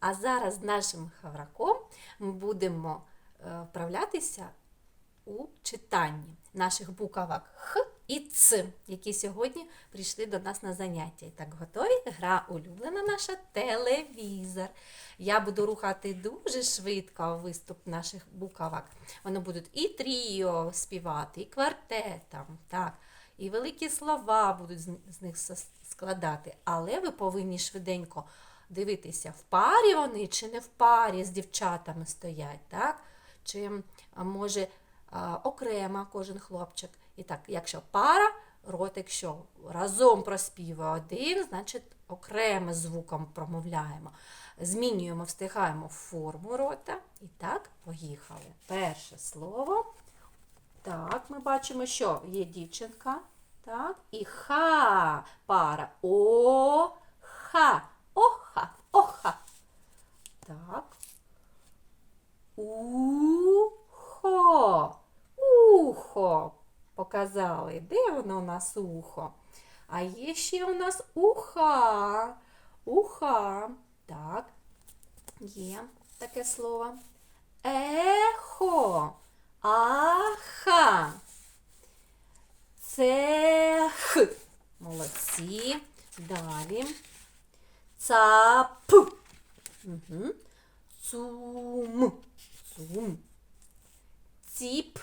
А зараз з нашим хавраком ми будемо е, вправлятися у читанні наших буквок Х і Ц, які сьогодні прийшли до нас на заняття. І так готові? Гра улюблена наша телевізор. Я буду рухати дуже швидко виступ наших буквок. Вони будуть і тріо співати, і квартетом, так, і великі слова будуть з них складати. Але ви повинні швиденько дивитися, в парі вони чи не в парі з дівчатами стоять, так? Чи може окремо кожен хлопчик. І так, якщо пара, ротик що разом проспівує один, значить окремим звуком промовляємо. Змінюємо, встигаємо форму рота. І так, поїхали. Перше слово. Так, ми бачимо, що є дівчинка. Так, і ха пара. О, ха, оха, оха. Так. Ухо. Ухо. Показали. Де воно у нас ухо? А є ще у нас уха. Уха. Так. Є таке слово. Ехо. Аха. Цех. Молодці. Далі. Цап. Угу. Цум. Цум. Ціп.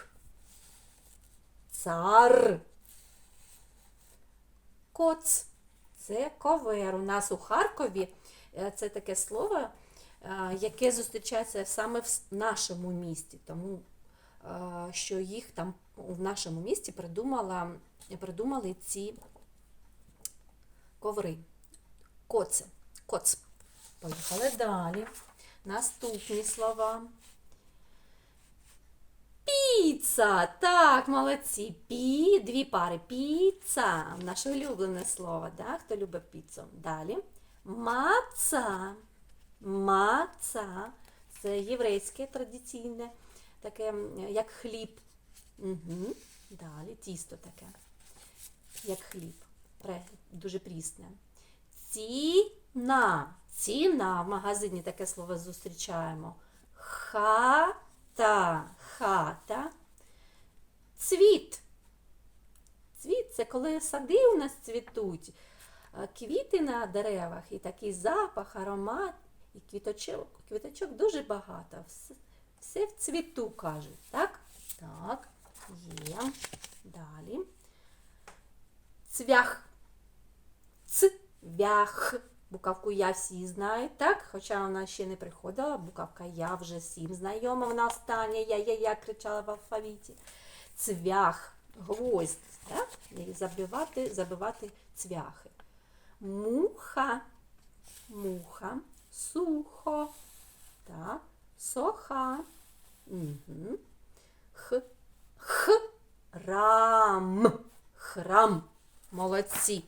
Цар. Коц. Це ковер. У нас у Харкові е, це таке слово, е, яке зустрічається саме в нашому місті. Тому е, що їх там в нашому місті придумала, придумали ці коври. Коце. Коц. Поїхали далі. Наступні слова. Піца. Так, молодці. Пі, дві пари. Піца. Наше улюблене слово. Да? Хто любить піцу? Далі. Маца. Маца. Це єврейське традиційне, таке, як хліб. Угу. Далі тісто таке, як хліб. Дуже прісне. Ціна. Ціна. В магазині таке слово зустрічаємо. Хата. Хата. Цвіт. Цвіт це коли сади у нас цвітуть, квіти на деревах, і такий запах, аромат, і квіточок, квіточок дуже багато. Все, все в цвіту кажуть. Так? Так, є. Далі. Цвях. Цвях. Буковку я всі знають, так? Хоча вона ще не приходила, буковка я вже всім знайома, вона остання, я, я, я кричала в алфавіті. Цвях, гвоздь, так? І забивати, забивати цвяхи. Муха, муха, сухо, так, соха, угу. х, храм, храм. Молодці.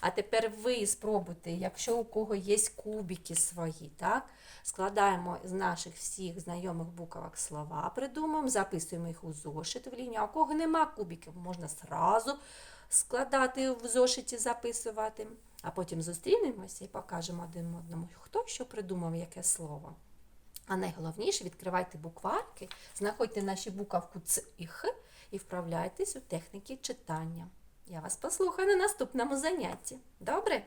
А тепер ви спробуйте, якщо у кого є кубики свої, так? Складаємо з наших всіх знайомих буквок слова, придумаємо, записуємо їх у зошит в лінію. А у кого нема кубиків, можна зразу складати в зошиті, записувати. А потім зустрінемося і покажемо один одному, хто що придумав, яке слово. А найголовніше відкривайте букварки, знаходьте наші буковку Ц і Х і вправляйтесь у техніки читання. Я вас послухаю на наступному занятті. Добре?